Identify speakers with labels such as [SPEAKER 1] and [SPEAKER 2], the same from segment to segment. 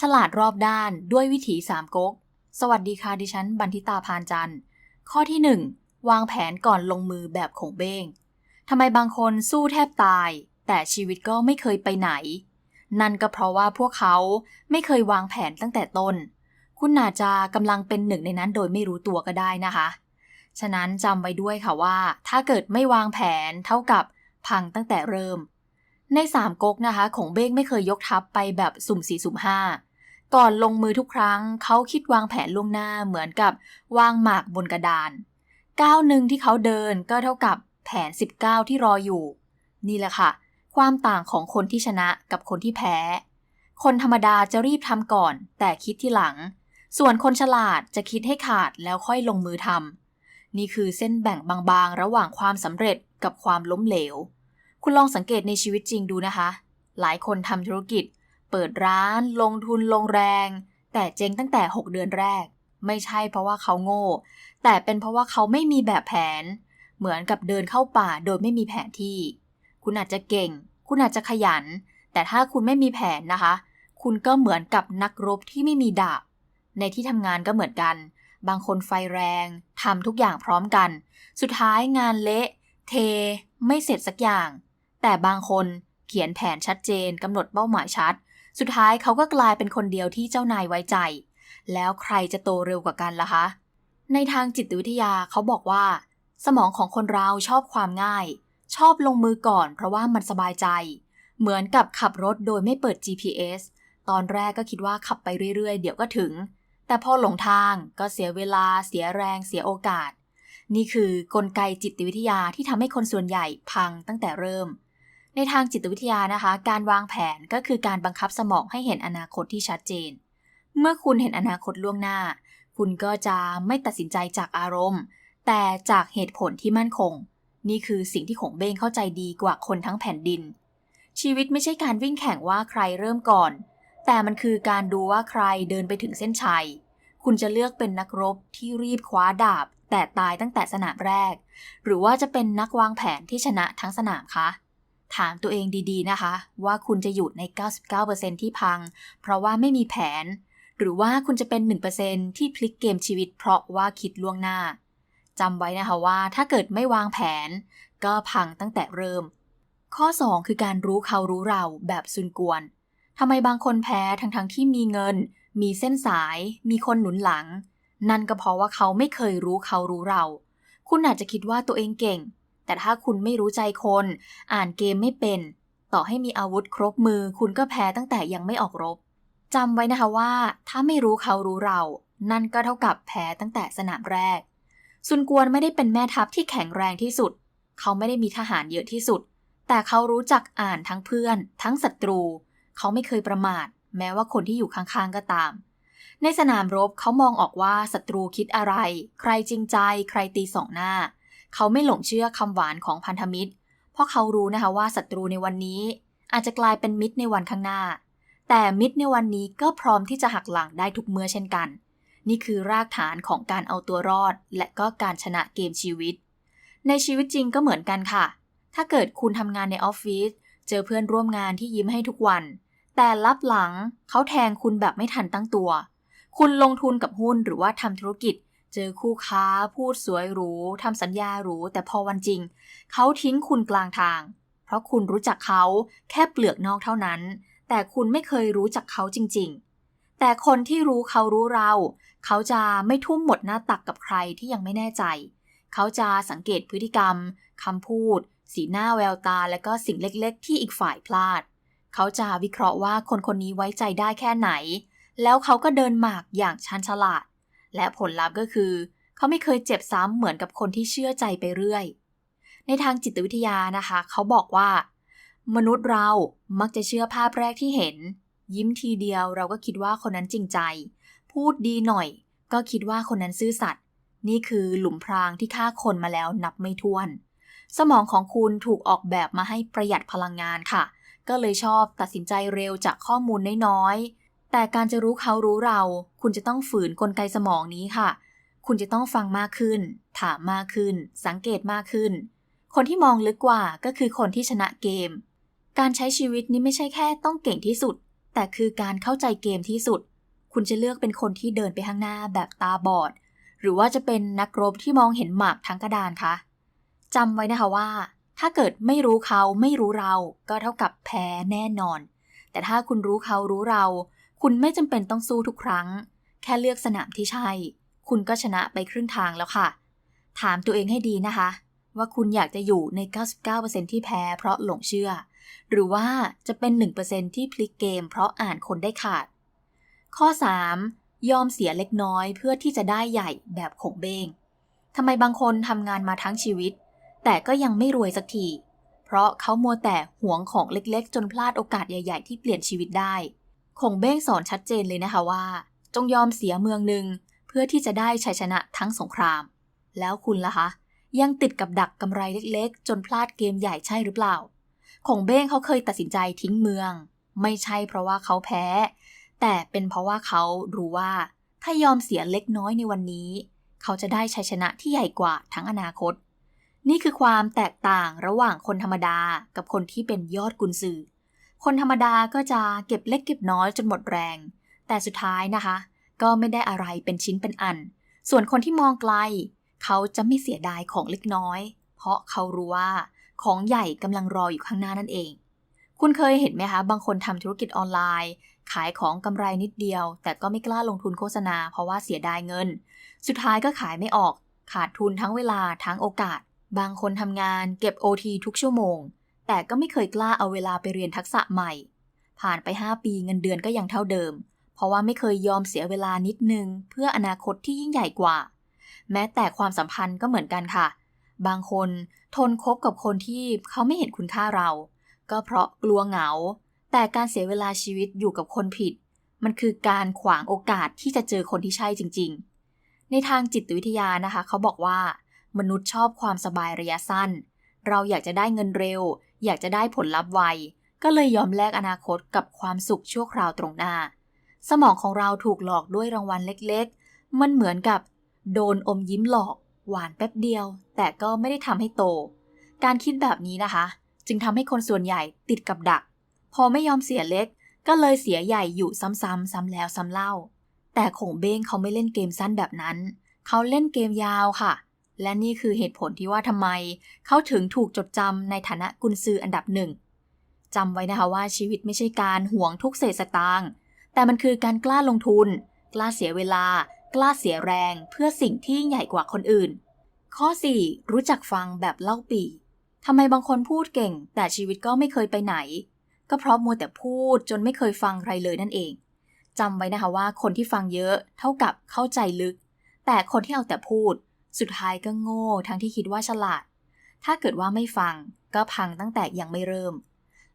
[SPEAKER 1] ฉลาดรอบด้านด้วยวิถีสามก๊ก สวัสดีค่ะดิฉัน บันทิตาพานจันทร์ ข้อที่ 1 วางแผนก่อนลงมือแบบของเบ้งทำไมบางคนสู้แทบตาย แต่ชีวิตก็ไม่เคยไปไหน นั่นก็เพราะว่าพวกเขาไม่เคยวางแผนตั้งแต่ต้น คุณอาจจะกำลังเป็นหนึ่งในนั้นโดยไม่รู้ตัวก็ได้นะคะ ฉะนั้นจำไว้ด้วยค่ะว่า ถ้าเกิดไม่วางแผนเท่ากับพังตั้งแต่เริ่ม ในสามก๊กนะคะ ของเบ้งไม่เคยยกทัพไปแบบสุ่มสี่สุ่มห้า ก่อนลงมือทุกครั้งเขาคิดวางแผนล่วงหน้าเหมือนกับวางหมากบนกระดานก้าวหนึ่งที่เขาเดินก็เท่ากับแผน 19 ที่รออยู่ นี่แหละค่ะ ความต่างของคนที่ชนะกับคนที่แพ้ คนธรรมดาจะรีบทำก่อน แต่คิดที่หลัง ส่วนคนฉลาดจะคิดให้ขาดแล้วค่อยลงมือทำนี่คือเส้นแบ่งบางๆ ระหว่างความสำเร็จกับความล้มเหลว คุณลองสังเกตในชีวิตจริงดูนะคะ หลายคนทำธุรกิจ เปิดร้าน ลงทุนลงแรง แต่เจ๊งตั้งแต่ 6 เดือนแรก ไม่ใช่เพราะว่าเขาโง่ แต่เป็นเพราะว่าเขาไม่มีแบบแผน เหมือนกับเดินเข้าป่าโดยไม่มีแผนที่ คุณอาจจะเก่ง คุณอาจจะขยัน แต่ถ้าคุณไม่มีแผนนะคะ คุณก็เหมือนกับนักรบที่ไม่มีดาบ ในที่ทำงานก็เหมือนกัน บางคนไฟแรงทำทุกอย่างพร้อมกัน สุดท้ายงานเละ เท ไม่เสร็จสักอย่าง แต่บางคนเขียนแผนชัดเจนกำหนดเป้าหมายชัด สุดท้ายเขาก็กลายเป็นคนเดียวที่เจ้านายไว้ใจ แล้วใครจะโตเร็วกว่ากันล่ะคะ ในทางจิตวิทยาเขาบอกว่า สมองของคนเราชอบความง่าย ชอบลงมือก่อนเพราะว่ามันสบายใจ เหมือนกับขับรถโดยไม่เปิด GPS ตอนแรกก็คิดว่าขับไปเรื่อยๆ เดี๋ยวก็ถึง แต่พอหลงทางก็เสียเวลา เสียแรง เสียโอกาส นี่คือกลไกจิตวิทยาที่ทำให้คนส่วนใหญ่พังตั้งแต่เริ่ม ในทางจิตวิทยานะคะ การวางแผนก็คือการบังคับสมองให้เห็นอนาคตที่ชัดเจน เมื่อคุณเห็นอนาคตล่วงหน้า คุณก็จะไม่ตัดสินใจจากอารมณ์ แต่จากเหตุผลที่มั่นคง นี่คือสิ่งที่ขงเบ้งเข้าใจดีกว่าคนทั้งแผ่นดิน ชีวิตไม่ใช่การวิ่งแข่งว่าใครเริ่มก่อน แต่มันคือการดูว่าใครเดินไปถึงเส้นชัย คุณจะเลือกเป็นนักรบที่รีบคว้าดาบ แต่ตายตั้งแต่สนามแรก หรือว่าจะเป็นนักวางแผนที่ชนะทั้งสนามคะ ถามตัวเองดีๆนะคะ ว่าคุณจะอยู่ใน 99%ที่พัง เพราะว่าไม่มีแผน หรือว่าคุณจะเป็น 1%ที่พลิกเกมชีวิตเพราะว่าคิดล่วงหน้าจำไว้นะคะว่าถ้าเกิดไม่วางแผน ก็พังตั้งแต่เริ่ม ข้อ 2 คือการรู้เขารู้เราแบบซุนกวนทำไมบางคนแพ้ทั้งๆทที่มีเงิน มีเส้นสาย มีคนหนุนหลัง นั่นก็เพราะว่าเขาไม่เคยรู้เขารู้เรา คุณอาจจะคิดว่าตัวเองเก่ง แต่ถ้าคุณไม่รู้ใจคน อ่านเกมไม่เป็น ต่อให้มีอาวุธครบมือ คุณก็แพ้ตั้งแต่ยังไม่ออกรบจำไว้นะคะว่า ถ้าไม่รู้เขารู้เรา นั่นก็เท่ากับแพ้ตั้งแต่สนามแรก ซุนกวนไม่ได้เป็นแม่ทัพที่แข็งแรงที่สุด เขาไม่ได้มีทหารเยอะที่สุด แต่เขารู้จักอ่านทั้งเพื่อน ทั้งศัตรู เขาไม่เคยประมาท แม้ว่าคนที่อยู่ข้างๆก็ตาม ในสนามรบเขามองออกว่าศัตรูคิดอะไร ใครจริงใจ ใครตีสองหน้า เขาไม่หลงเชื่อคำหวานของพันธมิตร เพราะเขารู้นะคะว่าศัตรูในวันนี้ อาจจะกลายเป็นมิตรในวันข้างหน้า แต่มิตรในวันนี้ก็พร้อมที่จะหักหลังได้ทุกเมื่อเช่นกัน นี่คือรากฐานของการเอาตัวรอด และก็การชนะเกมชีวิต ในชีวิตจริงก็เหมือนกันค่ะ ถ้าเกิดคุณทำงานในออฟฟิศเจอเพื่อนร่วมงานที่ยิ้มให้ทุกวัน แต่ลับหลังเขาแทงคุณแบบไม่ทันตั้งตัว คุณลงทุนกับหุ้นหรือว่าทำธุรกิจ เจอคู่ค้า พูดสวยหรูทำสัญญาหรู แต่พอวันจริง เขาทิ้งคุณกลางทาง เพราะคุณรู้จักเขาแค่เปลือกนอกเท่านั้น แต่คุณไม่เคยรู้จักเขาจริง ๆ แต่คนที่รู้เขารู้เรา เขาจะไม่ทุ่มหมดหน้าตักกับใครที่ยังไม่แน่ใจ เขาจะสังเกตพฤติกรรมคำพูด สีหน้าแววตา และก็สิ่งเล็กๆ ที่อีกฝ่ายพลาด เขาจะวิเคราะห์ว่าคนคนนี้ไว้ใจได้แค่ไหน แล้วเขาก็เดินหมากอย่างชันฉลาด และผลลัพธ์ก็คือ เขาไม่เคยเจ็บซ้ำเหมือนกับคนที่เชื่อใจไปเรื่อย ในทางจิตวิทยานะคะ เขาบอกว่า มนุษย์เรามักจะเชื่อภาพแรกที่เห็น ยิ้มทีเดียวเราก็คิดว่าคนนั้นจริงใจ พูดดีหน่อย ก็คิดว่าคนนั้นซื่อสัตย์นี่คือหลุมพรางที่ฆ่าคนมาแล้วนับไม่ถ้วน สมองของคุณถูกออกแบบมาให้ประหยัดพลังงานค่ะ ก็เลยชอบตัดสินใจเร็วจากข้อมูลน้อยๆ แต่การจะรู้เขารู้เรา คุณจะต้องฝืนกลไกสมองนี้ค่ะ คุณจะต้องฟังมากขึ้น ถามมากขึ้น สังเกตมากขึ้น คนที่มองลึกกว่าก็คือคนที่ชนะเกม การใช้ชีวิตนี้ไม่ใช่แค่ต้องเก่งที่สุด แต่คือการเข้าใจเกมที่สุด คุณจะเลือกเป็นคนที่เดินไปข้างหน้าแบบตาบอด หรือว่าจะเป็นนักรบที่มองเห็นหมากทั้งกระดานคะจำไว้นะคะว่า ถ้าเกิดไม่รู้เขาไม่รู้เรา ก็เท่ากับแพ้แน่นอน แต่ถ้าคุณรู้เขารู้เรา คุณไม่จำเป็นต้องสู้ทุกครั้ง แค่เลือกสนามที่ใช่ คุณก็ชนะไปครึ่งทางแล้วค่ะ ถามตัวเองให้ดีนะคะ ว่าคุณอยากจะอยู่ใน 99%ที่แพ้เพราะหลงเชื่อ หรือว่าจะเป็น 1%ที่พลิกเกม เพราะอ่านคนได้ขาด ข้อ 3. ยอมเสียเล็กน้อยเพื่อที่จะได้ใหญ่แบบขงเบงทำไมบางคนทำงานมาทั้งชีวิต แต่ก็ยังไม่รวยสักที เพราะเขามัวแต่หวงของเล็กๆ จนพลาดโอกาสใหญ่ ๆ ที่เปลี่ยนชีวิตได้ ขงเบ้งสอนชัดเจนเลยนะคะว่า จงยอมเสียเมืองหนึ่งเพื่อที่จะได้ชัยชนะทั้งสงคราม แล้วคุณล่ะคะ ยังติดกับดักกำไรเล็กๆ จนพลาดเกมใหญ่ใช่หรือเปล่าขงเบ้งเขาเคยตัดสินใจทิ้งเมือง ไม่ใช่เพราะว่าเขาแพ้ แต่เป็นเพราะว่าเขารู้ว่า ถ้ายอมเสียเล็กน้อยในวันนี้ เขาจะได้ชัยชนะที่ใหญ่กว่าทั้งอนาคต นี่คือความแตกต่างระหว่างคนธรรมดากับคนที่เป็นยอดกุนซือ คนธรรมดาก็จะเก็บเล็กเก็บน้อยจนหมดแรง แต่สุดท้ายนะคะ ก็ไม่ได้อะไรเป็นชิ้นเป็นอัน ส่วนคนที่มองไกล เขาจะไม่เสียดายของเล็กน้อย เพราะเขารู้ว่าของใหญ่กำลังรออยู่ข้างหน้านั่นเอง คุณเคยเห็นไหมคะ บางคนทำธุรกิจออนไลน์ ขายของกำไรนิดเดียว แต่ก็ไม่กล้าลงทุนโฆษณา เพราะว่าเสียดายเงิน สุดท้ายก็ขายไม่ออก ขาดทุนทั้งเวลาทั้งโอกาส บางคนทำงานเก็บ OT ทุกชั่วโมง แต่ก็ไม่เคยกล้าเอาเวลาไปเรียนทักษะใหม่ ผ่านไป 5 ปีเงินเดือนก็ยังเท่าเดิม เพราะว่าไม่เคยยอมเสียเวลานิดนึง เพื่ออนาคตที่ยิ่งใหญ่กว่า แม้แต่ความสัมพันธ์ก็เหมือนกันค่ะ บางคนทนคบกับคนที่เขาไม่เห็นคุณค่าเรา ก็เพราะกลัวเหงา แต่การเสียเวลาชีวิตอยู่กับคนผิด มันคือการขวางโอกาสที่จะเจอคนที่ใช่จริง ๆ ในทางจิตวิทยานะคะ เขาบอกว่ามนุษย์ชอบความสบายระยะสั้น เราอยากจะได้เงินเร็ว อยากจะได้ผลลัพธ์ไว ก็เลยยอมแลกอนาคตกับความสุขชั่วคราวตรงหน้า สมองของเราถูกหลอกด้วยรางวัลเล็กๆ มันเหมือนกับ โดนอมยิ้มหลอก หวานแป๊บเดียว แต่ก็ไม่ได้ทำให้โต การคิดแบบนี้นะคะ จึงทำให้คนส่วนใหญ่ติดกับดัก พอไม่ยอมเสียเล็ก ก็เลยเสียใหญ่อยู่ซ้ำๆซ้ำแล้วซ้ำเล่า แต่ขงเบ้งเขาไม่เล่นเกมสั้นแบบนั้น เขาเล่นเกมยาวค่ะ และนี่คือเหตุผลที่ว่าทำไม เขาถึงถูกจดจำในฐานะกุนซืออันดับหนึ่งจำไว้นะคะว่าชีวิตไม่ใช่การหวงทุกเศษสตางค์แต่มันคือการกล้าลงทุน กล้าเสียเวลา กล้าเสียแรง เพื่อสิ่งที่ใหญ่กว่าคนอื่น ข้อ 4. รู้จักฟังแบบเล่าปีทำไมบางคนพูดเก่ง แต่ชีวิตก็ไม่เคยไปไหน ก็เพราะมัวแต่พูดจนไม่เคยฟังใครเลยนั่นเองจำไว้นะคะว่าคนที่ฟังเยอะเท่ากับเข้าใจลึก แต่คนที่เอาแต่พูด สุดท้ายก็โง่ทั้งที่คิดว่าฉลาด ถ้าเกิดว่าไม่ฟังก็พังตั้งแต่ยังไม่เริ่ม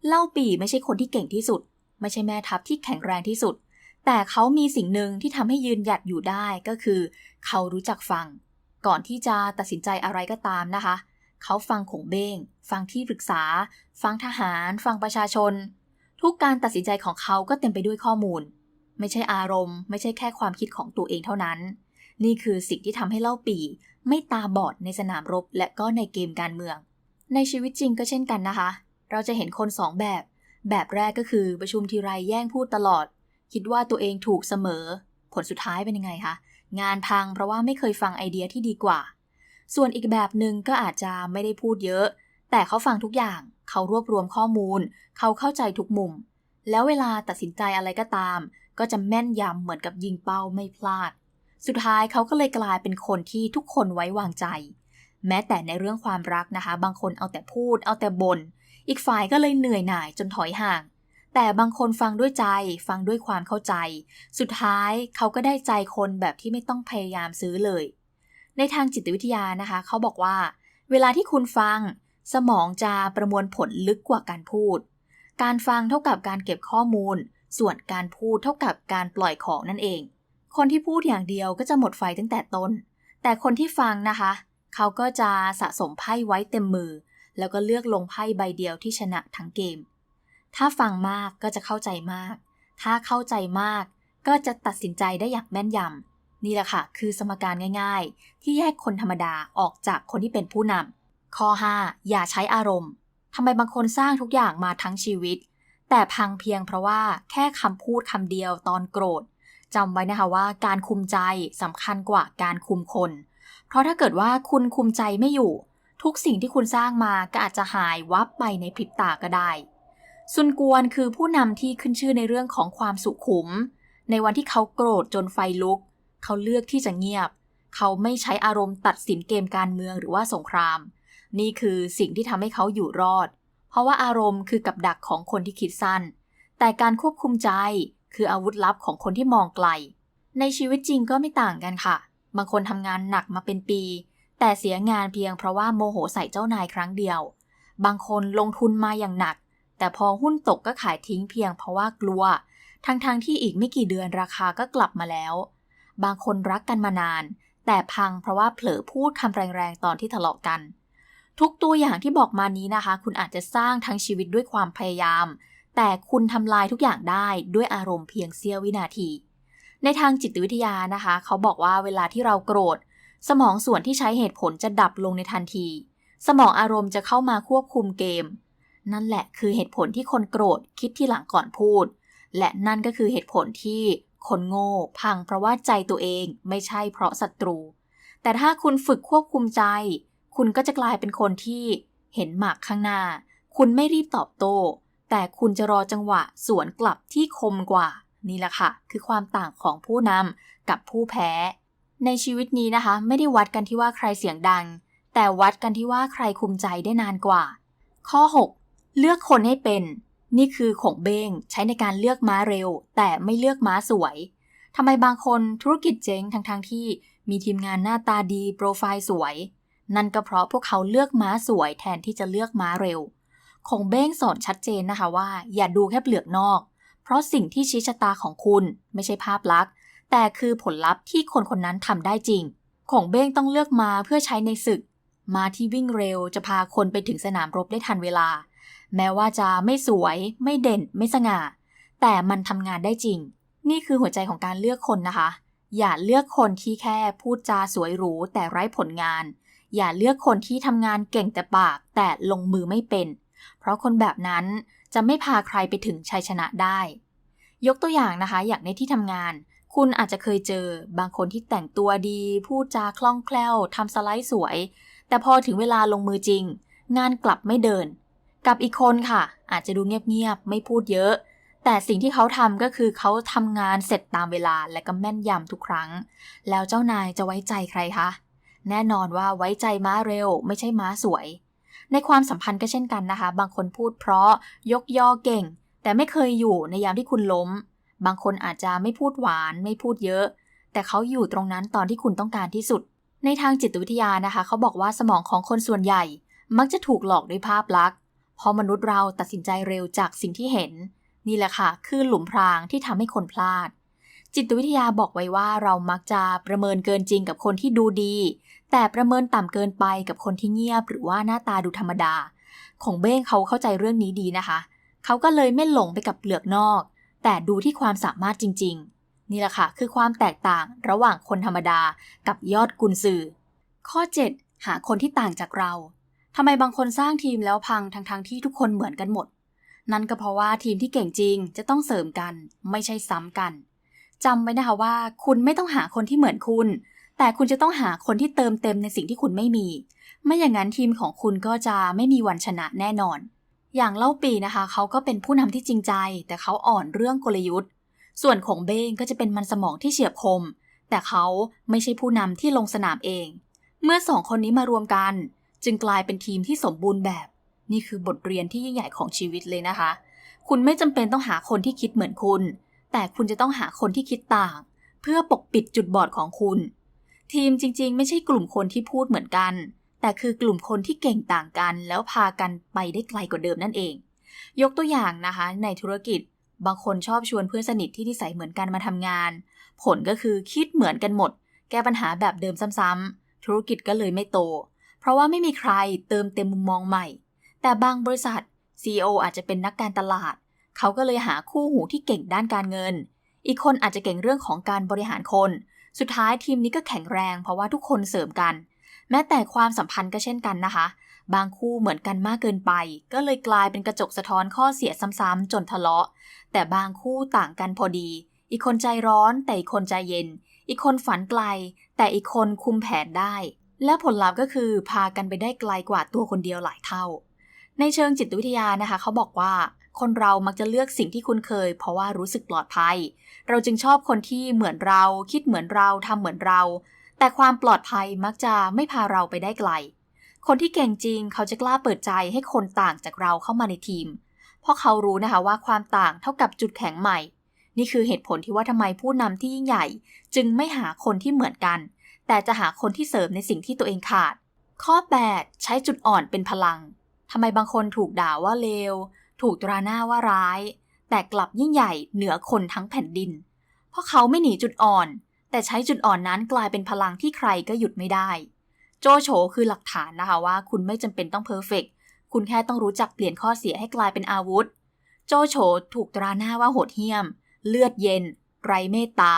[SPEAKER 1] เล่าปีไม่ใช่คนที่เก่งที่สุด ไม่ใช่แม่ทัพที่แข็งแรงที่สุด แต่เขามีสิ่งหนึ่งที่ทำให้ยืนหยัดอยู่ได้ก็คือ เขารู้จักฟัง ก่อนที่จะตัดสินใจอะไรก็ตามนะคะ เขาฟังขงเบ้ง ฟังที่ปรึกษา ฟังทหาร ฟังประชาชน ทุกการตัดสินใจของเขาก็เต็มไปด้วยข้อมูล ไม่ใช่อารมณ์ ไม่ใช่แค่ความคิดของตัวเองเท่านั้น นี่คือสิ่งที่ทำให้เล่าปี ไม่ตาบอดในสนามรบและก็ในเกมการเมือง ในชีวิตจริงก็เช่นกันนะคะ เราจะเห็นคนสองแบบ แบบแรกก็คือประชุมทีไรแย่งพูดตลอด คิดว่าตัวเองถูกเสมอ ผลสุดท้ายเป็นยังไงคะ งานพังเพราะว่าไม่เคยฟังไอเดียที่ดีกว่า ส่วนอีกแบบหนึ่งก็อาจจะไม่ได้พูดเยอะ แต่เขาฟังทุกอย่าง เขารวบรวมข้อมูล เขาเข้าใจทุกมุม แล้วเวลาตัดสินใจอะไรก็ตาม ก็จะแม่นยำเหมือนกับยิงเป้าไม่พลาด สุดท้ายเขาก็เลยกลายเป็นคนที่ทุกคนไว้วางใจ แม้แต่ในเรื่องความรักนะคะ บางคนเอาแต่พูด เอาแต่บน่นอีกฝ่ายก็เลยเหนื่อยหน่ายจนถอยห่าง แต่บางคนฟังด้วยใจ ฟังด้วยความเข้าใจ สุดท้ายเขาก็ได้ใจคนแบบที่ไม่ต้องพยายามซื้อเลย ในทางจิตวิทยานะคะ เขาบอกว่า เวลาที่คุณฟัง สมองจะประมวลผลลึกกว่าการพูด การฟังเท่ากับการเก็บข้อมูล ส่วนการพูดเท่ากับการปล่อยของนั่นเอง คนที่พูดอย่างเดียวก็จะหมดไฟตั้งแต่ต้น แต่คนที่ฟังนะคะ เขาก็จะสะสมไพ่ไว้เต็มมือ แล้วก็เลือกลงไพ่ใบเดียวที่ชนะทั้งเกม ถ้าฟังมากก็จะเข้าใจมาก ถ้าเข้าใจมาก ก็จะตัดสินใจได้อย่างแม่นยำ นี่แหละค่ะ คือสมการง่ายๆ ที่แยกคนธรรมดาออกจากคนที่เป็นผู้นำ ข้อ 5 อย่าใช้อารมณ์ทำไมบางคนสร้างทุกอย่างมาทั้งชีวิตแแต่พังเพียงเพราะว่าแค่คำพูดคำเดียวตอนโกรธ จำไว้นะคะว่าการคุมใจสำคัญกว่าการคุมคน เพราะถ้าเกิดว่าคุณคุมใจไม่อยู่ ทุกสิ่งที่คุณสร้างมาก็อาจจะหายวับไปในพริบตาก็ได้ซุนกวนคือผู้นำที่ขึ้นชื่อในเรื่องของความสุขุม ในวันที่เขาโกรธจนไฟลุก เขาเลือกที่จะเงียบ เขาไม่ใช้อารมณ์ตัดสินเกมการเมืองหรือว่าสงคราม นี่คือสิ่งที่ทำให้เขาอยู่รอด เพราะว่าอารมณ์คือกับดักของคนที่คิดสั้น แต่การควบคุมใจ คืออาวุธลับของคนที่มองไกล ในชีวิตจริงก็ไม่ต่างกันค่ะ บางคนทำงานหนักมาเป็นปี แต่เสียงานเพียงเพราะว่าโมโหใส่เจ้านายครั้งเดียว บางคนลงทุนมาอย่างหนัก แต่พอหุ้นตกก็ขายทิ้งเพียงเพราะว่ากลัว ทั้งๆทที่อีกไม่กี่เดือนราคาก็กลับมาแล้ว บางคนรักกันมานาน แต่พังเพราะว่าเผลอพูดคำแรงๆตอนที่ทะเลาะกันทุกตัวอย่างที่บอกมานี้นะคะ คุณอาจจะสร้างทั้งชีวิตด้วยความพยายาม แต่คุณทำลายทุกอย่างได้ด้วยอารมณ์เพียงเสี้ยววินาที ในทางจิตวิทยานะคะ เขาบอกว่าเวลาที่เราโกรธ สมองส่วนที่ใช้เหตุผลจะดับลงในทันที สมองอารมณ์จะเข้ามาควบคุมเกม นั่นแหละคือเหตุผลที่คนโกรธคิดที่หลังก่อนพูด และนั่นก็คือเหตุผลที่คนโง่พังเพราะว่าใจตัวเองไม่ใช่เพราะศัตรู แต่ถ้าคุณฝึกควบคุมใจ คุณก็จะกลายเป็นคนที่เห็นหมากข้างหน้า คุณไม่รีบตอบโต้ แต่คุณจะรอจังหวะสวนกลับที่คมกว่า นี่แหละค่ะ คือความต่างของผู้นำกับผู้แพ้ ในชีวิตนี้นะคะ ไม่ได้วัดกันที่ว่าใครเสียงดัง แต่วัดกันที่ว่าใครคุมใจได้นานกว่า ข้อ 6 เลือกคนให้เป็น นี่คือของเบ้งใช้ในการเลือกม้าเร็ว แต่ไม่เลือกม้าสวยทำไมบางคนธุรกิจเจ๊งทั้งๆทที่มีทีมงานหน้าตาดีโปรไฟล์สวย นั่นก็เพราะพวกเขาเลือกม้าสวยแทนที่จะเลือกม้าเร็ว คงเบ้งสอนชัดเจนนะคะว่า อย่าดูแค่เปลือกนอก เพราะสิ่งที่ชี้ชะตาของคุณไม่ใช่ภาพลักษณ์ แต่คือผลลัพธ์ที่คนคนนั้นทำได้จริง คงเบ้งต้องเลือกมาเพื่อใช้ในศึก มาที่วิ่งเร็วจะพาคนไปถึงสนามรบได้ทันเวลา แม้ว่าจะไม่สวย ไม่เด่น ไม่สง่า แต่มันทำงานได้จริง นี่คือหัวใจของการเลือกคนนะคะอย่าเลือกคนที่แค่พูดจาสวยหรูแต่ไร้ผลงาน อย่าเลือกคนที่ทำงานเก่งแต่ปากแต่ลงมือไม่เป็น เพราะคนแบบนั้นจะไม่พาใครไปถึงชัยชนะได้ ยกตัวอย่างนะคะ อย่างในที่ทำงาน คุณอาจจะเคยเจอบางคนที่แต่งตัวดี พูดจาคล่องแคล่วทำสไลด์สวย แต่พอถึงเวลาลงมือจริง งานกลับไม่เดิน กับอีกคนค่ะ อาจจะดูเงียบๆไม่พูดเยอะ แต่สิ่งที่เขาทำก็คือเขาทำงานเสร็จตามเวลาและก็แม่นยำทุกครั้ง แล้วเจ้านายจะไว้ใจใครคะแน่นอนว่าไว้ใจม้าเร็วไม่ใช่ม้าสวย ในความสัมพันธ์ก็เช่นกันนะคะ บางคนพูดเพราะยกย่อเก่ง แต่ไม่เคยอยู่ในยามที่คุณล้ม บางคนอาจจะไม่พูดหวานไม่พูดเยอะ แต่เขาอยู่ตรงนั้นตอนที่คุณต้องการที่สุด ในทางจิตวิทยานะคะ เขาบอกว่าสมองของคนส่วนใหญ่ มักจะถูกหลอกด้วยภาพลักษณ์เพราะมนุษย์เราตัดสินใจเร็วจากสิ่งที่เห็น นี่แหละค่ะ คือหลุมพรางที่ทำให้คนพลาด จิตวิทยาบอกไว้ว่าเรามักจะประเมินเกินจริงกับคนที่ดูดี แต่ประเมินต่ำเกินไปกับคนที่เงียบ หรือว่าหน้าตาดูธรรมดา ของเบ้งเขาเข้าใจเรื่องนี้ดีนะคะ เขาก็เลยไม่หลงไปกับเปลือกนอก แต่ดูที่ความสามารถจริง ๆ นี่แหละค่ะ คือความแตกต่างระหว่างคนธรรมดากับยอดกุนซือ ข้อ 7 หาคนที่ต่างจากเราทำไมบางคนสร้างทีมแล้วพังทั้งๆทที่ทุกคนเหมือนกันหมด นั่นก็เพราะว่าทีมที่เก่งจริงจะต้องเสริมกัน ไม่ใช่ซ้ำกันจำไว้นะคะว่า คุณไม่ต้องหาคนที่เหมือนคุณ แต่คุณจะต้องหาคนที่เติมเต็มในสิ่งที่คุณไม่มี ไม่อย่างนั้นทีมของคุณก็จะไม่มีวันชนะแน่นอน อย่างเล่าปีนะคะ เขาก็เป็นผู้นำที่จริงใจ แต่เขาอ่อนเรื่องกลยุทธ์ ส่วนของเบ้งก็จะเป็นมันสมองที่เฉียบคม แต่เขาไม่ใช่ผู้นำที่ลงสนามเอง เมื่อสองคนนี้มารวมกัน จึงกลายเป็นทีมที่สมบูรณ์แบบ นี่คือบทเรียนที่ยิ่งใหญ่ของชีวิตเลยนะคะ คุณไม่จำเป็นต้องหาคนที่คิดเหมือนคุณ แต่คุณจะต้องหาคนที่คิดต่าง เพื่อปกปิดจุดบอดของคุณ ทีมจริง ๆ ไม่ใช่กลุ่มคนที่พูดเหมือนกัน แต่คือกลุ่มคนที่เก่งต่างกัน แล้วพากันไปได้ไกลกว่าเดิมนั่นเอง ยกตัวอย่างนะคะในธุรกิจบางคนชอบชวนเพื่อนสนิทที่นิสัยเหมือนกันมาทำงาน ผลก็คือคิดเหมือนกันหมด แก้ปัญหาแบบเดิมซ้ำๆธุรกิจก็เลยไม่โต เพราะว่าไม่มีใครเติมเต็มมุมมองใหม่ แต่บางบริษัท CEO อาจจะเป็นนักการตลาด เขาก็เลยหาคู่หูที่เก่งด้านการเงิน อีกคนอาจจะเก่งเรื่องของการบริหารคน สุดท้ายทีมนี้ก็แข็งแรง เพราะว่าทุกคนเสริมกัน แม้แต่ความสัมพันธ์ก็เช่นกันนะคะ บางคู่เหมือนกันมากเกินไป ก็เลยกลายเป็นกระจกสะท้อนข้อเสียซ้ำๆจนทะเลาะ แต่บางคู่ต่างกันพอดี อีกคนใจร้อนแต่อีกคนใจเย็น อีกคนฝันไกล แต่อีกคนคุมแผนได้ และผลลัพธ์ก็คือพากันไปได้ไกลกว่าตัวคนเดียวหลายเท่า ในเชิงจิตวิทยานะคะ เขาบอกว่า คนเรามักจะเลือกสิ่งที่คุ้นเคย เพราะว่ารู้สึกปลอดภัย เราจึงชอบคนที่เหมือนเรา คิดเหมือนเราทำเหมือนเรา แต่ความปลอดภัยมักจะไม่พาเราไปได้ไกล คนที่เก่งจริงเขาจะกล้าเปิดใจให้คนต่างจากเราเข้ามาในทีม เพราะเขารู้นะคะว่าความต่างเท่ากับจุดแข็งใหม่ นี่คือเหตุผลที่ว่าทำไมผู้นำที่ยิ่งใหญ่ จึงไม่หาคนที่เหมือนกัน แต่จะหาคนที่เสริมในสิ่งที่ตัวเองขาด ข้อ 8 ใช้จุดอ่อนเป็นพลังทำไมบางคนถูกด่าว่าเลว ถูกตราหน้าว่าร้าย แต่กลับยิ่งใหญ่เหนือคนทั้งแผ่นดิน เพราะเขาไม่หนีจุดอ่อน แต่ใช้จุดอ่อนนั้นกลายเป็นพลังที่ใครก็หยุดไม่ได้ โจโฉคือหลักฐานนะคะว่า คุณไม่จำเป็นต้องเพอร์เฟกคุณแค่ต้องรู้จักเปลี่ยนข้อเสียให้กลายเป็นอาวุธ โจโฉถูกตราหน้าว่าโหดเหี้ยม เลือดเย็น ไรเมตตา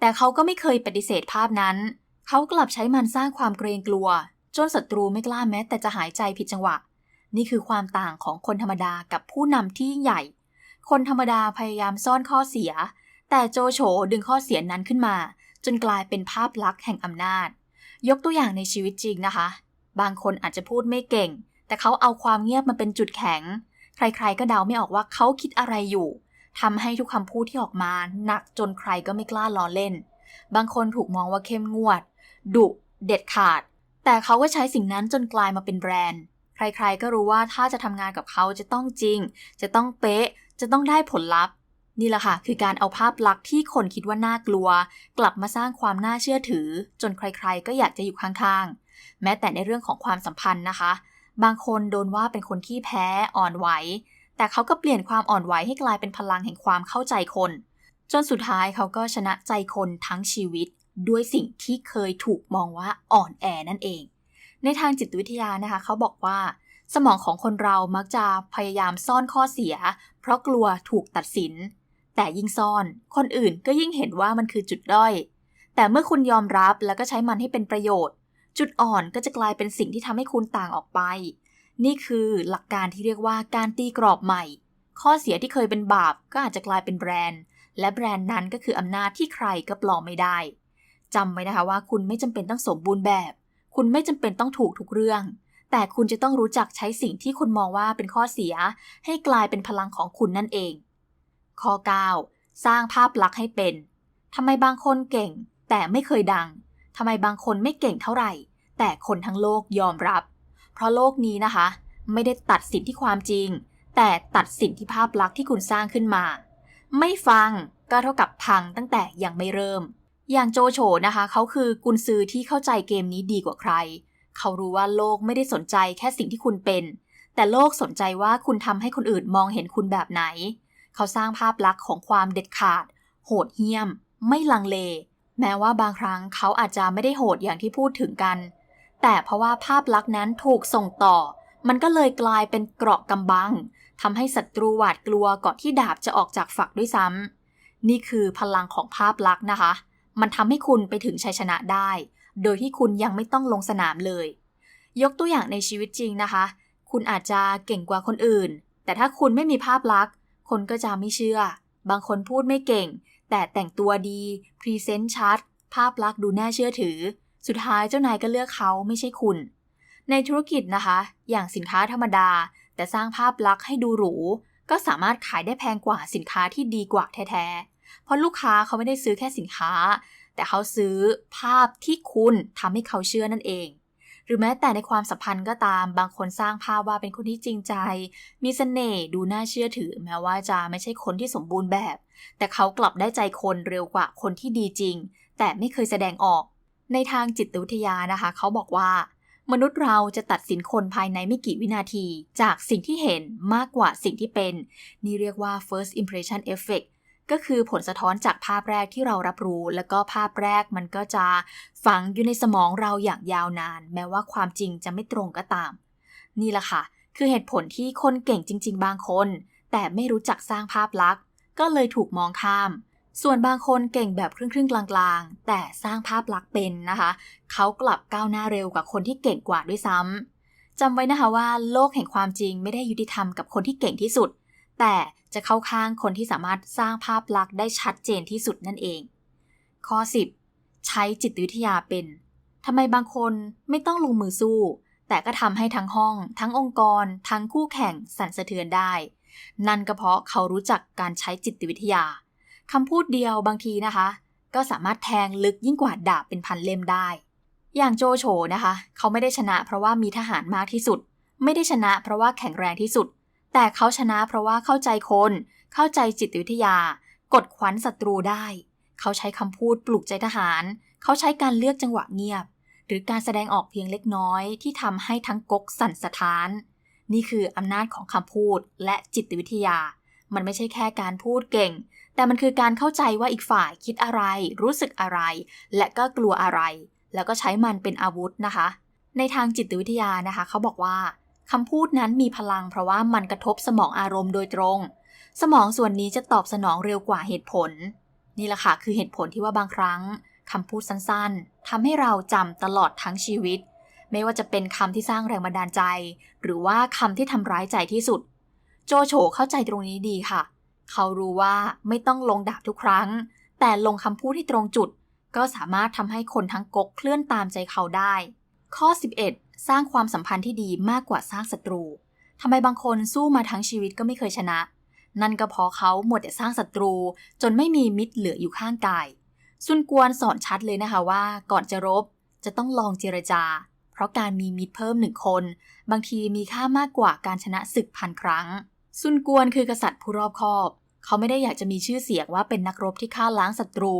[SPEAKER 1] แต่เขาก็ไม่เคยปฏิเสธภาพนั้น เขากลับใช้มันสร้างความเกรงกลัว จนศัตรูไม่กล้าแม้แต่จะหายใจผิดจังหวะ นี่คือความต่างของคนธรรมดากับผู้นำที่ยิ่งใหญ่ คนธรรมดาพยายามซ่อนข้อเสีย แต่โจโฉดึงข้อเสียนั้นขึ้นมา จนกลายเป็นภาพลักษณ์แห่งอำนาจ ยกตัวอย่างในชีวิตจริงนะคะ บางคนอาจจะพูดไม่เก่ง แต่เขาเอาความเงียบมาเป็นจุดแข็ง ใครๆ ก็เดาไม่ออกว่าเขาคิดอะไรอยู่ทำให้ทุกคำพูดที่ออกมาหนักจนใครก็ไม่กล้าล้อเล่น บางคนถูกมองว่าเข้มงวด ดุ เด็ดขาด แต่เขาก็ใช้สิ่งนั้นจนกลายมาเป็นแบรนด์ ใครๆก็รู้ว่าถ้าจะทำงานกับเขาจะต้องจริง จะต้องเป๊ะ จะต้องได้ผลลัพธ์นี่แหละค่ะ คือการเอาภาพลักษณ์ที่คนคิดว่าน่ากลัว กลับมาสร้างความน่าเชื่อถือ จนใครๆ ก็อยากจะอยู่ข้างๆ แม้แต่ในเรื่องของความสัมพันธ์นะคะ บางคนโดนว่าเป็นคนขี้แพ้อ่อนไหว แต่เขาก็เปลี่ยนความอ่อนไหวให้กลายเป็นพลังแห่งความเข้าใจคน จนสุดท้ายเขาก็ชนะใจคนทั้งชีวิต ด้วยสิ่งที่เคยถูกมองว่าอ่อนแอนั่นเอง ในทางจิตวิทยานะคะ เขาบอกว่า สมองของคนเรามักจะพยายามซ่อนข้อเสีย เพราะกลัวถูกตัดสิน แต่ยิ่งซ่อน คนอื่นก็ยิ่งเห็นว่ามันคือจุดด้อย แต่เมื่อคุณยอมรับแล้วก็ใช้มันให้เป็นประโยชน์ จุดอ่อนก็จะกลายเป็นสิ่งที่ทำให้คุณต่างออกไป นี่คือหลักการที่เรียกว่าการตีกรอบใหม่ ข้อเสียที่เคยเป็นบาปก็อาจจะกลายเป็นแบรนด์ และแบรนด์นั้นก็คืออำนาจที่ใครก็ปลอมไม่ได้จำไว้นะคะว่าคุณไม่จำเป็นต้องสมบูรณ์แบบ คุณไม่จำเป็นต้องถูกทุกเรื่อง แต่คุณจะต้องรู้จักใช้สิ่งที่คุณมองว่าเป็นข้อเสีย ให้กลายเป็นพลังของคุณนั่นเอง ข้อ 9 สร้างภาพลักษณ์ให้เป็นทำไมบางคนเก่ง แต่ไม่เคยดังทำไมบางคนไม่เก่งเท่าไหร่ แต่คนทั้งโลกยอมรับ เพราะโลกนี้นะคะ ไม่ได้ตัดสินที่ความจริง แต่ตัดสินที่ภาพลักษณ์ที่คุณสร้างขึ้นมา ไม่ฟังก็เท่ากับพังตั้งแต่ยังไม่เริ่ม อย่างโจโฉนะคะ เขาคือกุนซือที่เข้าใจเกมนี้ดีกว่าใคร เขารู้ว่าโลกไม่ได้สนใจแค่สิ่งที่คุณเป็น แต่โลกสนใจว่าคุณทำให้คนอื่นมองเห็นคุณแบบไหน เขาสร้างภาพลักษณ์ของความเด็ดขาด โหดเหี้ยม ไม่ลังเล แม้ว่าบางครั้งเขาอาจจะไม่ได้โหดอย่างที่พูดถึงกัน แต่เพราะว่าภาพลักษณ์นั้นถูกส่งต่อ มันก็เลยกลายเป็นเกราะกำบังทำให้ศัตรูหวาดกลัวก่อนที่ดาบจะออกจากฝักด้วยซ้ำนี่คือพลังของภาพลักษณ์นะคะ มันทำให้คุณไปถึงชัยชนะได้ โดยที่คุณยังไม่ต้องลงสนามเลย ยกตัวอย่างในชีวิตจริงนะคะ คุณอาจจะเก่งกว่าคนอื่น แต่ถ้าคุณไม่มีภาพลักษณ์คนก็จะไม่เชื่อ บางคนพูดไม่เก่ง แต่แต่งตัวดีพรีเซนต์ชัด ภาพลักษณ์ดูน่าเชื่อถือ สุดท้ายเจ้านายก็เลือกเขาไม่ใช่คุณ ในธุรกิจนะคะ อย่างสินค้าธรรมดา แต่สร้างภาพลักษณ์ให้ดูหรูก็สามารถขายได้แพงกว่าสินค้าที่ดีกว่าแท้ๆ เพราะลูกค้าเขาไม่ได้ซื้อแค่สินค้า แต่เขาซื้อภาพที่คุณทำให้เขาเชื่อนั่นเอง หรือแม้แต่ในความสัมพันธ์ก็ตามบางคนสร้างภาพว่าเป็นคนที่จริงใจ มีเสน่ห์ดูน่าเชื่อถือ แม้ว่าจะไม่ใช่คนที่สมบูรณ์แบบ แต่เขากลับได้ใจคนเร็วกว่าคนที่ดีจริง แต่ไม่เคยแสดงออก ในทางจิตวิทยานะคะ เขาบอกว่ามนุษย์เราจะตัดสินคนภายในไม่กี่วินาที จากสิ่งที่เห็นมากกว่าสิ่งที่เป็น นี่เรียกว่า first impression effect ก็คือผลสะท้อนจากภาพแรกที่เรารับรู้ แล้วก็ภาพแรกมันก็จะฝังอยู่ในสมองเราอย่างยาวนาน แม้ว่าความจริงจะไม่ตรงก็ตาม นี่แหละค่ะ คือเหตุผลที่คนเก่งจริง ๆ บางคน แต่ไม่รู้จักสร้างภาพลักษณ์ ก็เลยถูกมองข้าม ส่วนบางคนเก่งแบบครึ่งๆกลางๆ แต่สร้างภาพลักษณ์เป็นนะคะ เขากลับก้าวหน้าเร็วกว่าคนที่เก่งกว่าด้วยซ้ำจำไว้นะคะว่าโลกแห่งความจริงไม่ได้ยุติธรรมกับคนที่เก่งที่สุด แต่จะเข้าข้างคนที่สามารถสร้างภาพลักษณ์ได้ชัดเจนที่สุดนั่นเอง ข้อ 10 ใช้จิตวิทยาเป็นทำไมบางคนไม่ต้องลงมือสู้ แต่ก็ทำให้ทั้งห้อง ทั้งองค์กร ทั้งคู่แข่งสั่นสะเทือนได้ นั่นก็เพราะเขารู้จักการใช้จิตวิทยาคำพูดเดียวบางทีนะคะ ก็สามารถแทงลึกยิ่งกว่าดาบเป็นพันเล่มได้ อย่างโจโฉนะคะ เขาไม่ได้ชนะเพราะว่ามีทหารมากที่สุด ไม่ได้ชนะเพราะว่าแข็งแรงที่สุด แต่เขาชนะเพราะว่าเข้าใจคน เข้าใจจิตวิทยา กดขวัญศัตรูได้ เขาใช้คำพูดปลุกใจทหาร เขาใช้การเลือกจังหวะเงียบ หรือการแสดงออกเพียงเล็กน้อยที่ทำให้ทั้งก๊กสั่นสะท้าน นี่คืออำนาจของคำพูดและจิตวิทยา มันไม่ใช่แค่การพูดเก่ง แต่มันคือการเข้าใจว่าอีกฝ่ายคิดอะไร รู้สึกอะไร และก็กลัวอะไร แล้วก็ใช้มันเป็นอาวุธนะคะ ในทางจิตวิทยานะคะ เขาบอกว่า คำพูดนั้นมีพลังเพราะว่ามันกระทบสมองอารมณ์โดยตรง สมองส่วนนี้จะตอบสนองเร็วกว่าเหตุผล นี่แหละค่ะคือเหตุผลที่ว่าบางครั้งคำพูดสั้นๆทำให้เราจำตลอดทั้งชีวิต ไม่ว่าจะเป็นคำที่สร้างแรงบันดาลใจ หรือว่าคำที่ทำร้ายใจที่สุด โจโฉเข้าใจตรงนี้ดีค่ะ เขารู้ว่าไม่ต้องลงดาบทุกครั้ง แต่ลงคำพูดที่ตรงจุด ก็สามารถทำให้คนทั้งกกเคลื่อนตามใจเขาได้ ข้อ 11 สร้างความสัมพันธ์ที่ดีมากกว่าสร้างศัตรูทำไมบางคนสู้มาทั้งชีวิตก็ไม่เคยชนะ นั่นก็เพราะเขาหมดแต่สร้างศัตรู จนไม่มีมิตรเหลืออยู่ข้างกาย ซุนกวนสอนชัดเลยนะคะว่า ก่อนจะรบจะต้องลองเจรจา เพราะการมีมิตรเพิ่มหนึ่งคน บางทีมีค่ามากกว่าการชนะศึกพันครั้ง ซุนกวนคือกษัตริย์ผู้รอบคอบ เขาไม่ได้อยากจะมีชื่อเสียงว่าเป็นนักรบที่ฆ่าล้างศัตรู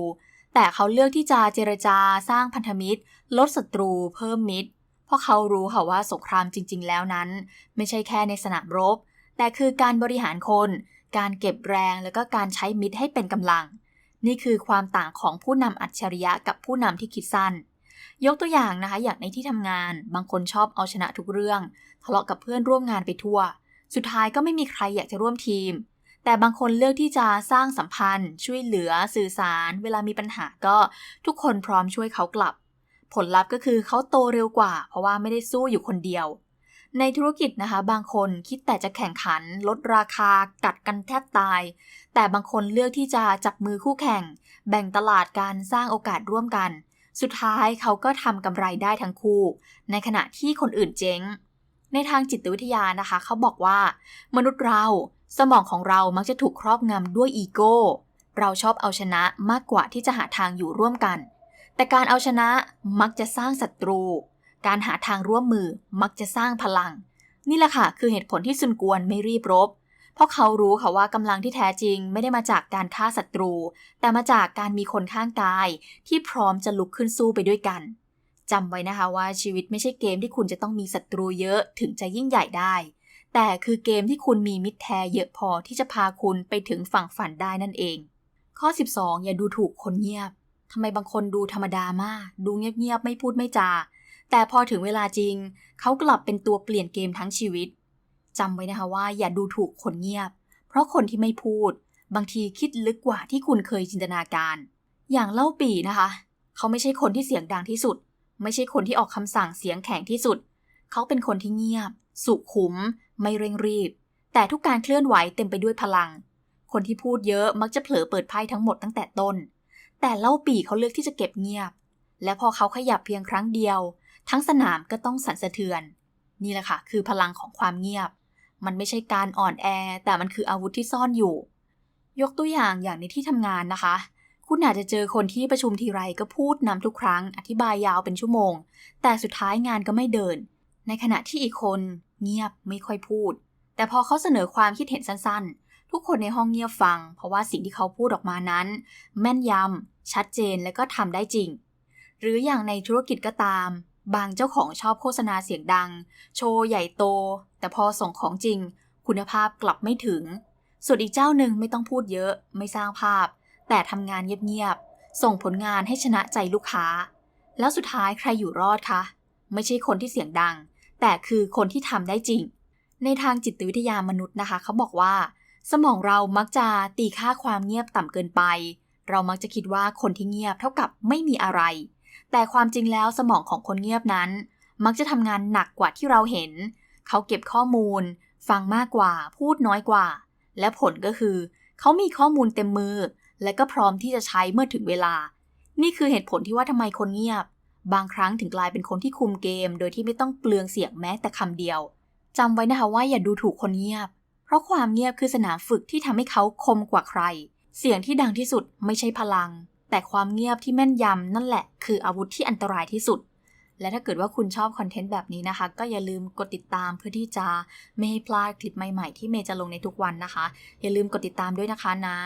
[SPEAKER 1] แต่เขาเลือกที่จะเจรจาสร้างพันธมิตร ลดศัตรู เพิ่มมิตร ราะเขารู้ค่ะว่าสงครามจริง ๆ แล้วนั้น ไม่ใช่แค่ในสนามรบ แต่คือการบริหารคน การเก็บแรงแล้วก็การใช้มิตรให้เป็นกำลัง นี่คือความต่างของผู้นำอัจฉริยะกับผู้นำที่คิดสั้น ยกตัวอย่างนะคะอย่างในที่ทำงาน บางคนชอบเอาชนะทุกเรื่อง ทะเลาะกับเพื่อนร่วมงานไปทั่ว สุดท้ายก็ไม่มีใครอยากจะร่วมทีมแต่บางคนเลือกที่จะสร้างสัมพันธ์ ช่วยเหลือ สื่อสาร เวลามีปัญหาก็ทุกคนพร้อมช่วยเขากลับ ผลลัพธ์ก็คือเขาโตเร็วกว่า เพราะว่าไม่ได้สู้อยู่คนเดียว ในธุรกิจนะคะ บางคนคิดแต่จะแข่งขัน ลดราคา กัดกันแทบตาย แต่บางคนเลือกที่จะจับมือคู่แข่ง แบ่งตลาดการสร้างโอกาสร่วมกัน สุดท้ายเขาก็ทำกำไรได้ทั้งคู่ ในขณะที่คนอื่นเจ๊ง ในทางจิตวิทยานะคะ เขาบอกว่า มนุษย์เราสมองของเรามักจะถูกครอบงำด้วยอีโก้เราชอบเอาชนะมากกว่าที่จะหาทางอยู่ร่วมกัน แต่การเอาชนะมักจะสร้างศัตรู การหาทางร่วมมือมักจะสร้างพลัง นี่แหละค่ะคือเหตุผลที่ซุนกวนไม่รีบรบ เพราะเขารู้ค่ะว่ากำลังที่แท้จริงไม่ได้มาจากการฆ่าศัตรู แต่มาจากการมีคนข้างกาย ที่พร้อมจะลุกขึ้นสู้ไปด้วยกันจำไว้นะคะว่าชีวิตไม่ใช่เกมที่คุณจะต้องมีศัตรูเยอะถึงจะยิ่งใหญ่ได้ แต่คือเกมที่คุณมีมิตรแท้เยอะพอที่จะพาคุณไปถึงฝั่งฝันได้นั่นเอง ข้อ 12 อย่าดูถูกคนเงียบ ทำไมบางคนดูธรรมดามาก ดูเงียบๆ ไม่พูดไม่จา แต่พอถึงเวลาจริง เขากลับเป็นตัวเปลี่ยนเกมทั้งชีวิตจำไว้นะคะว่าอย่าดูถูกคนเงียบ เพราะคนที่ไม่พูด บางทีคิดลึกกว่าที่คุณเคยจินตนาการ อย่างเล่าปีนะคะ เขาไม่ใช่คนที่เสียงดังที่สุด ไม่ใช่คนที่ออกคำสั่งเสียงแข็งที่สุด เขาเป็นคนที่เงียบ สุขุม ไม่เร่งรีบ แต่ทุกการเคลื่อนไหวเต็มไปด้วยพลัง คนที่พูดเยอะมักจะเผลอเปิดไพ่ทั้งหมดตั้งแต่ต้น แต่เล่าปีเขาเลือกที่จะเก็บเงียบ และพอเขาขยับเพียงครั้งเดียว ทั้งสนามก็ต้องสั่นสะเทือน นี่แหละค่ะ คือพลังของความเงียบ มันไม่ใช่การอ่อนแอ แต่มันคืออาวุธที่ซ่อนอยู่ ยกตัวอย่างอย่างในที่ทำงานนะคะ คุณอาจจะเจอคนที่ประชุมทีไรก็พูดนำทุกครั้ง อธิบายยาวเป็นชั่วโมง แต่สุดท้ายงานก็ไม่เดิน ในขณะที่อีกคนเงียบไม่ค่อยพูด แต่พอเขาเสนอความคิดเห็นสั้นๆ ทุกคนในห้องเงียบฟัง เพราะว่าสิ่งที่เขาพูดออกมานั้น แม่นยำ ชัดเจนและก็ทำได้จริง หรืออย่างในธุรกิจก็ตาม บางเจ้าของชอบโฆษณาเสียงดัง โชว์ใหญ่โต แต่พอส่งของจริง คุณภาพกลับไม่ถึง ส่วนอีกเจ้าหนึ่งไม่ต้องพูดเยอะ ไม่สร้างภาพ แต่ทำงานเงียบๆส่งผลงานให้ชนะใจลูกค้า แล้วสุดท้ายใครอยู่รอดคะไม่ใช่คนที่เสียงดัง แต่คือคนที่ทำได้จริง ในทางจิตวิทยามนุษย์นะคะ เขาบอกว่า สมองเรามักจะตีค่าความเงียบต่ำเกินไป เรามักจะคิดว่าคนที่เงียบเท่ากับไม่มีอะไร แต่ความจริงแล้วสมองของคนเงียบนั้น มักจะทำงานหนักกว่าที่เราเห็น เขาเก็บข้อมูล ฟังมากกว่า พูดน้อยกว่า และผลก็คือ เขามีข้อมูลเต็มมือ และก็พร้อมที่จะใช้เมื่อถึงเวลา นี่คือเหตุผลที่ว่าทำไมคนเงียบ บางครั้งถึงกลายเป็นคนที่คุมเกม โดยที่ไม่ต้องเปลืองเสียงแม้แต่คำเดียวจำไว้นะคะว่าอย่าดูถูกคนเงียบ เพราะความเงียบคือสนามฝึกที่ทำให้เขาคมกว่าใคร เสียงที่ดังที่สุดไม่ใช่พลัง แต่ความเงียบที่แม่นยำนั่นแหละ คืออาวุธที่อันตรายที่สุด และถ้าเกิดว่าคุณชอบคอนเทนต์แบบนี้นะคะ ก็อย่าลืมกดติดตามเพื่อที่จะไม่ให้พลาดคลิปใหม่ๆ ที่เมย์จะลงในทุกวันนะคะ อย่าลืมกดติดตามด้วยนะคะนะ